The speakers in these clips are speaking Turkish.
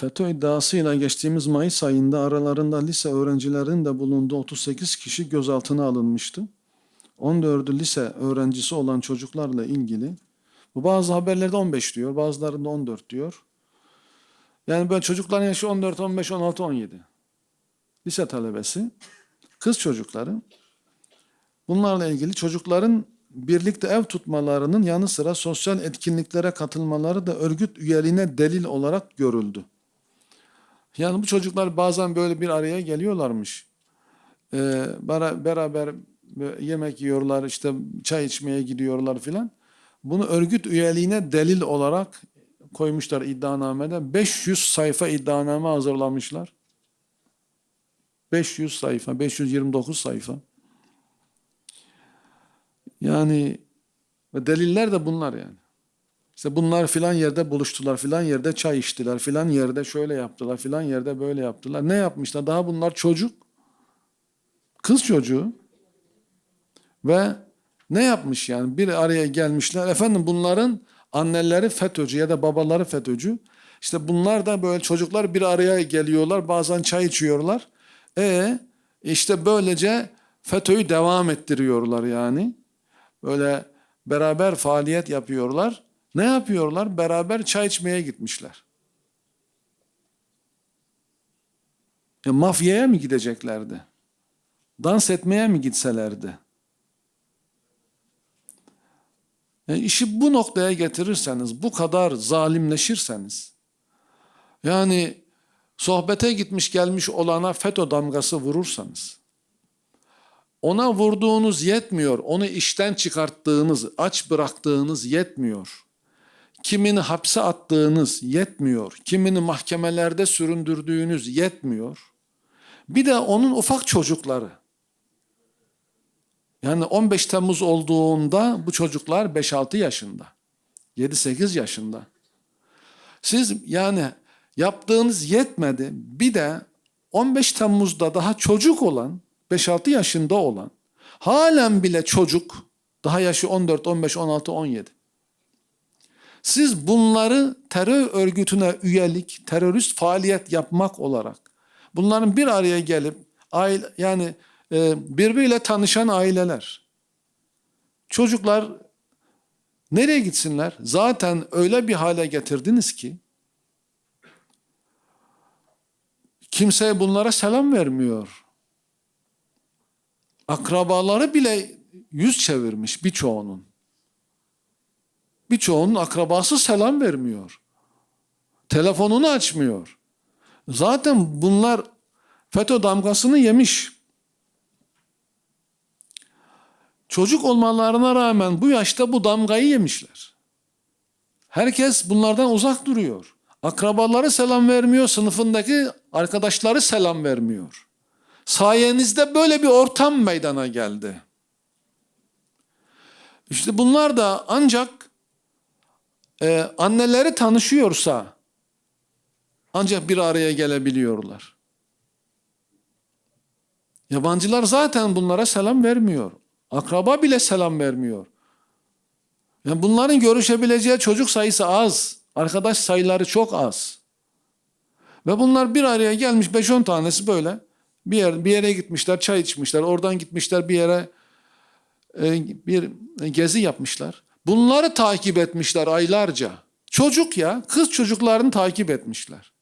FETÖ iddiasıyla geçtiğimiz Mayıs ayında aralarında lise öğrencilerinin de bulunduğu 38 kişi gözaltına alınmıştı. 14'ü lise öğrencisi olan çocuklarla ilgili. Bu bazı haberlerde 15 diyor, bazılarında 14 diyor. Yani böyle çocukların yaşı 14, 15, 16, 17. Lise talebesi, kız çocukları. Bunlarla ilgili çocukların birlikte ev tutmalarının yanı sıra sosyal etkinliklere katılmaları da örgüt üyeliğine delil olarak görüldü. Yani bu çocuklar bazen böyle bir araya geliyorlarmış. Ee, beraber yemek yiyorlar, işte çay içmeye gidiyorlar filan. Bunu örgüt üyeliğine delil olarak koymuşlar iddianamede. 500 sayfa iddianame hazırlamışlar. 500 sayfa, 529 sayfa. Yani deliller de bunlar yani. İşte bunlar filan yerde buluştular, filan yerde çay içtiler, filan yerde şöyle yaptılar, filan yerde böyle yaptılar. Ne yapmışlar? Daha bunlar çocuk. Kız çocuğu. Ve ne yapmış yani? Bir araya gelmişler. Efendim bunların anneleri FETÖ'cü ya da babaları FETÖ'cü. İşte bunlar da böyle çocuklar bir araya geliyorlar. Bazen çay içiyorlar. E işte böylece FETÖ'yü devam ettiriyorlar yani. Böyle beraber faaliyet yapıyorlar. Ne yapıyorlar? Beraber çay içmeye gitmişler. Ya mafyaya mı gideceklerdi? Dans etmeye mi gitselerdi? Yani işi bu noktaya getirirseniz, bu kadar zalimleşirseniz, yani sohbete gitmiş gelmiş olana FETÖ damgası vurursanız, ona vurduğunuz yetmiyor, onu işten çıkarttığınız, aç bıraktığınız yetmiyor. Kimini hapse attığınız yetmiyor, kimini mahkemelerde süründürdüğünüz yetmiyor. Bir de onun ufak çocukları. Yani 15 Temmuz olduğunda bu çocuklar 5-6 yaşında. 7-8 yaşında. Siz yani yaptığınız yetmedi. Bir de 15 Temmuz'da daha çocuk olan, 5-6 yaşında olan, halen bile çocuk, daha yaşı 14, 15, 16, 17. Siz bunları terör örgütüne üyelik, terörist faaliyet yapmak olarak bunların bir araya gelip aile, yani e, birbiriyle tanışan aileler, çocuklar nereye gitsinler? Zaten öyle bir hale getirdiniz ki kimse bunlara selam vermiyor. Akrabaları bile yüz çevirmiş birçoğunun. Birçoğunun akrabası selam vermiyor. Telefonunu açmıyor. Zaten bunlar FETÖ damgasını yemiş. Çocuk olmalarına rağmen bu yaşta bu damgayı yemişler. Herkes bunlardan uzak duruyor. Akrabaları selam vermiyor, sınıfındaki arkadaşları selam vermiyor. Sayenizde böyle bir ortam meydana geldi. İşte bunlar da ancak e, anneleri tanışıyorsa ancak bir araya gelebiliyorlar. Yabancılar zaten bunlara selam vermiyor. Akraba bile selam vermiyor. Yani bunların görüşebileceği çocuk sayısı az. Arkadaş sayıları çok az. Ve bunlar bir araya gelmiş 5-10 tanesi böyle bir yer bir yere gitmişler, çay içmişler. Oradan gitmişler bir yere e, bir gezi yapmışlar. Bunları takip etmişler aylarca. Çocuk ya, kız çocuklarını takip etmişler.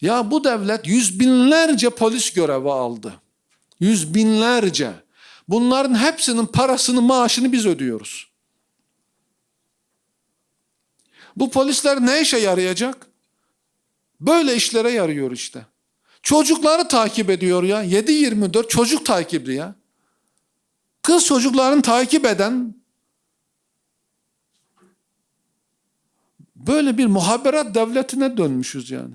Ya bu devlet yüz binlerce polis görevi aldı. Yüz binlerce. Bunların hepsinin parasını, maaşını biz ödüyoruz. Bu polisler ne işe yarayacak? Böyle işlere yarıyor işte. Çocukları takip ediyor ya. 7-24 çocuk takibi ya. Kız çocuklarını takip eden böyle bir muhaberat devletine dönmüşüz yani.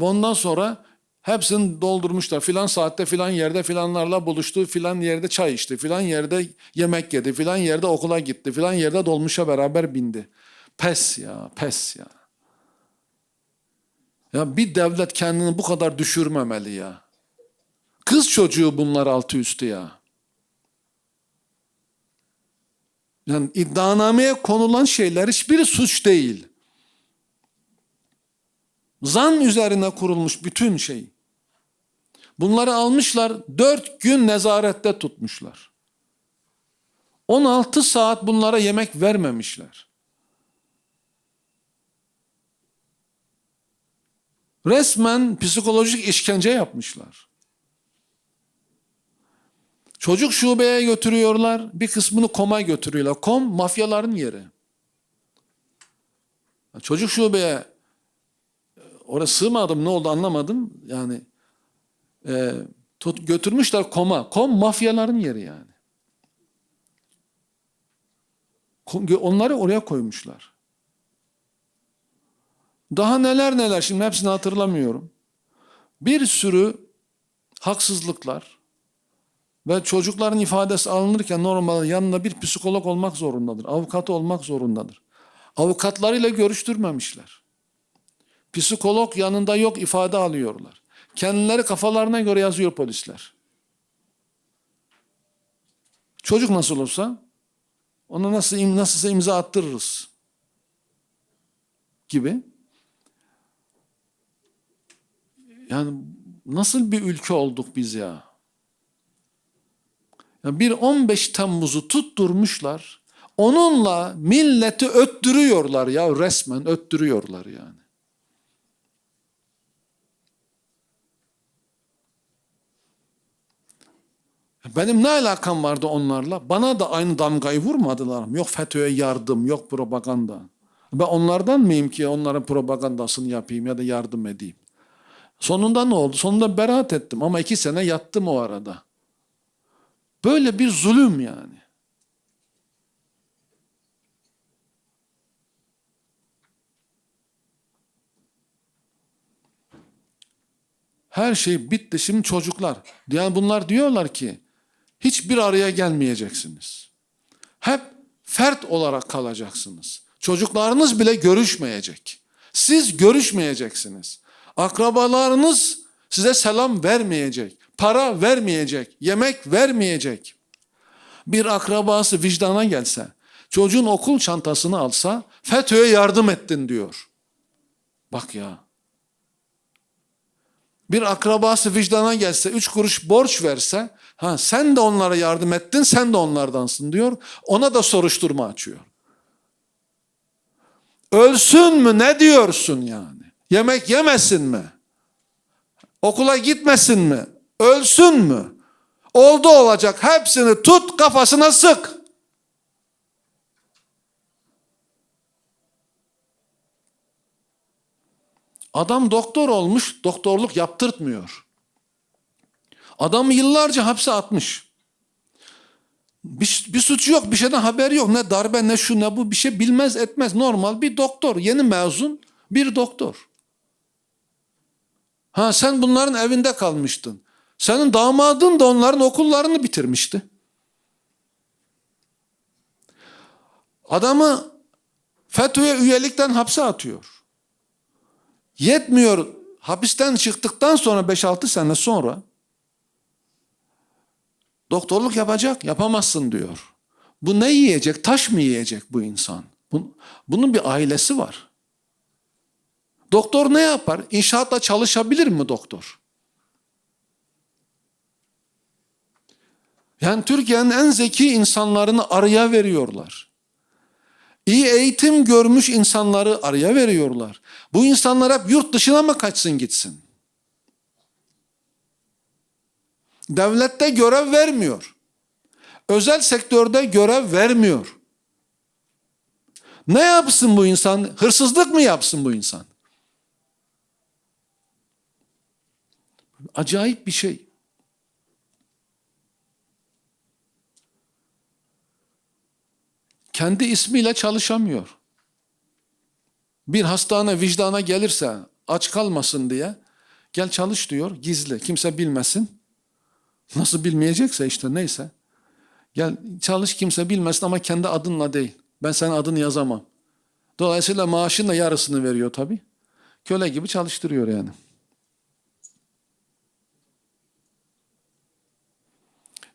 Ondan sonra hepsini doldurmuşlar. Filan saatte filan yerde filanlarla buluştu. Filan yerde çay içti. Filan yerde yemek yedi. Filan yerde okula gitti. Filan yerde dolmuşa beraber bindi. Pes ya pes ya. Ya bir devlet kendini bu kadar düşürmemeli ya. Kız çocuğu bunlar altı üstü ya. Yani iddianameye konulan şeyler hiçbiri suç değil. Zan üzerine kurulmuş bütün şey. Bunları almışlar, dört gün nezarette tutmuşlar. 16 saat bunlara yemek vermemişler. Resmen psikolojik işkence yapmışlar. Çocuk şubeye götürüyorlar, bir kısmını koma götürüyorlar. Kom mafyaların yeri. Çocuk şubeye oraya sığmadım ne oldu anlamadım. Yani e, tut, götürmüşler koma. Kom mafyaların yeri yani. Onları oraya koymuşlar. Daha neler neler şimdi hepsini hatırlamıyorum. Bir sürü haksızlıklar ve çocukların ifadesi alınırken normalde yanında bir psikolog olmak zorundadır. Avukatı olmak zorundadır. Avukatlarıyla görüştürmemişler. Psikolog yanında yok ifade alıyorlar. Kendileri kafalarına göre yazıyor polisler. Çocuk nasıl olursa ona nasıl nasılsa imza attırırız gibi. Yani nasıl bir ülke olduk biz ya? Bir 15 Temmuz'u tutturmuşlar. Onunla milleti öttürüyorlar ya resmen öttürüyorlar yani. Benim ne alakam vardı onlarla? Bana da aynı damgayı vurmadılar mı? Yok FETÖ'ye yardım, yok propaganda. Ben onlardan mıyım ki onların propagandasını yapayım ya da yardım edeyim? Sonunda ne oldu? Sonunda beraat ettim ama iki sene yattım o arada. Böyle bir zulüm yani. Her şey bitti. Şimdi çocuklar. Yani bunlar diyorlar ki hiçbir araya gelmeyeceksiniz. Hep fert olarak kalacaksınız. Çocuklarınız bile görüşmeyecek. Siz görüşmeyeceksiniz. Akrabalarınız size selam vermeyecek. Para vermeyecek. Yemek vermeyecek. Bir akrabası vicdana gelse, çocuğun okul çantasını alsa, FETÖ'ye yardım ettin diyor. Bak ya. Bir akrabası vicdana gelse, üç kuruş borç verse, ha sen de onlara yardım ettin, sen de onlardansın diyor. Ona da soruşturma açıyor. Ölsün mü ne diyorsun yani? Yemek yemesin mi? Okula gitmesin mi? Ölsün mü? Oldu olacak hepsini tut kafasına sık. Adam doktor olmuş, doktorluk yaptırtmıyor. Adamı yıllarca hapse atmış. Bir, bir suçu yok, bir şeyden haberi yok. Ne darbe, ne şu, ne bu bir şey bilmez etmez. Normal bir doktor, yeni mezun bir doktor. Ha sen bunların evinde kalmıştın. Senin damadın da onların okullarını bitirmişti. Adamı FETÖ'ye üyelikten hapse atıyor. Yetmiyor. Hapisten çıktıktan sonra 5-6 sene sonra doktorluk yapacak, yapamazsın diyor. Bu ne yiyecek? Taş mı yiyecek bu insan? Bunun bir ailesi var. Doktor ne yapar? İnşaatta çalışabilir mi doktor? Yani Türkiye'nin en zeki insanlarını araya veriyorlar. İyi eğitim görmüş insanları araya veriyorlar. Bu insanlar hep yurt dışına mı kaçsın gitsin? Devlette görev vermiyor. Özel sektörde görev vermiyor. Ne yapsın bu insan? Hırsızlık mı yapsın bu insan? Acayip bir şey. Kendi ismiyle çalışamıyor. Bir hastane vicdana gelirse aç kalmasın diye gel çalış diyor gizli kimse bilmesin. Nasıl bilmeyecekse işte neyse. Gel çalış kimse bilmesin ama kendi adınla değil. Ben senin adını yazamam. Dolayısıyla maaşın da yarısını veriyor tabii. Köle gibi çalıştırıyor yani.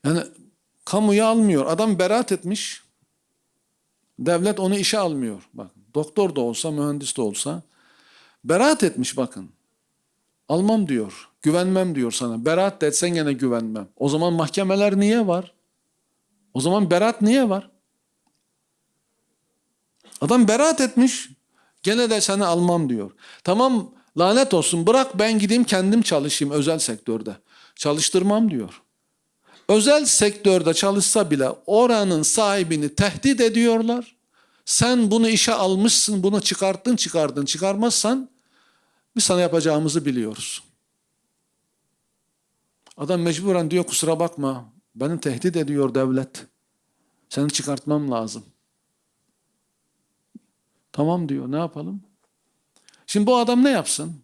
Yani kamuya almıyor. Adam beraat etmiş. Devlet onu işe almıyor. Bak doktor da olsa, mühendis de olsa beraat etmiş bakın. Almam diyor. Güvenmem diyor sana. Beraat de etsen gene güvenmem. O zaman mahkemeler niye var? O zaman beraat niye var? Adam beraat etmiş. Gene de seni almam diyor. Tamam lanet olsun bırak ben gideyim kendim çalışayım özel sektörde. Çalıştırmam diyor. Özel sektörde çalışsa bile oranın sahibini tehdit ediyorlar. Sen bunu işe almışsın, bunu çıkarttın, çıkardın, çıkarmazsan biz sana yapacağımızı biliyoruz. Adam mecburen diyor kusura bakma, beni tehdit ediyor devlet. Seni çıkartmam lazım. Tamam diyor, ne yapalım? Şimdi bu adam ne yapsın?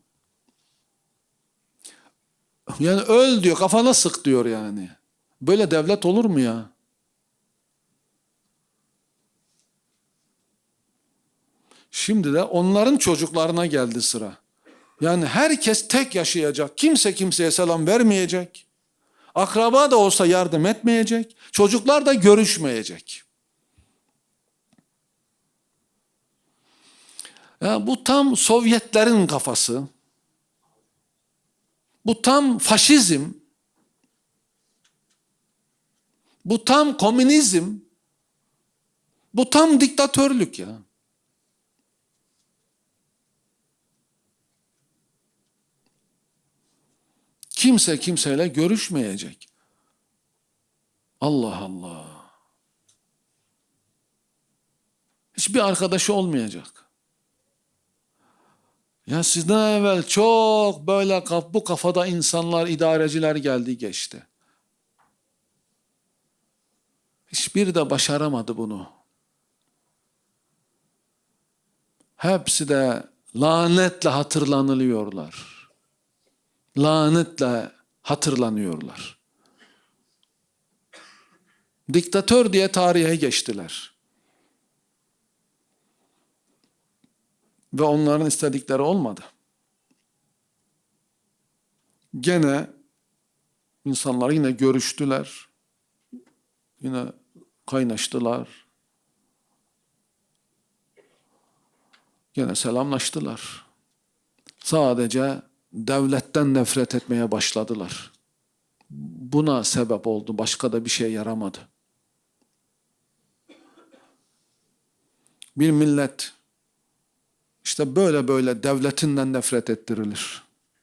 Yani öl diyor, kafana sık diyor yani. Böyle devlet olur mu ya? Şimdi de onların çocuklarına geldi sıra. Yani herkes tek yaşayacak. Kimse kimseye selam vermeyecek. Akraba da olsa yardım etmeyecek. Çocuklar da görüşmeyecek. Ya bu tam Sovyetlerin kafası. Bu tam faşizm. Bu tam komünizm. Bu tam diktatörlük ya. Kimse kimseyle görüşmeyecek. Allah Allah. Hiçbir arkadaşı olmayacak. Ya sizden evvel çok böyle bu kafada insanlar, idareciler geldi geçti. Hiçbiri de başaramadı bunu. Hepsi de lanetle hatırlanılıyorlar. Lanetle hatırlanıyorlar. Diktatör diye tarihe geçtiler. Ve onların istedikleri olmadı. Gene insanlar yine görüştüler. Yine kaynaştılar. Gene selamlaştılar. Sadece devletten nefret etmeye başladılar. Buna sebep oldu. Başka da bir şey yaramadı. Bir millet işte böyle böyle devletinden nefret ettirilir.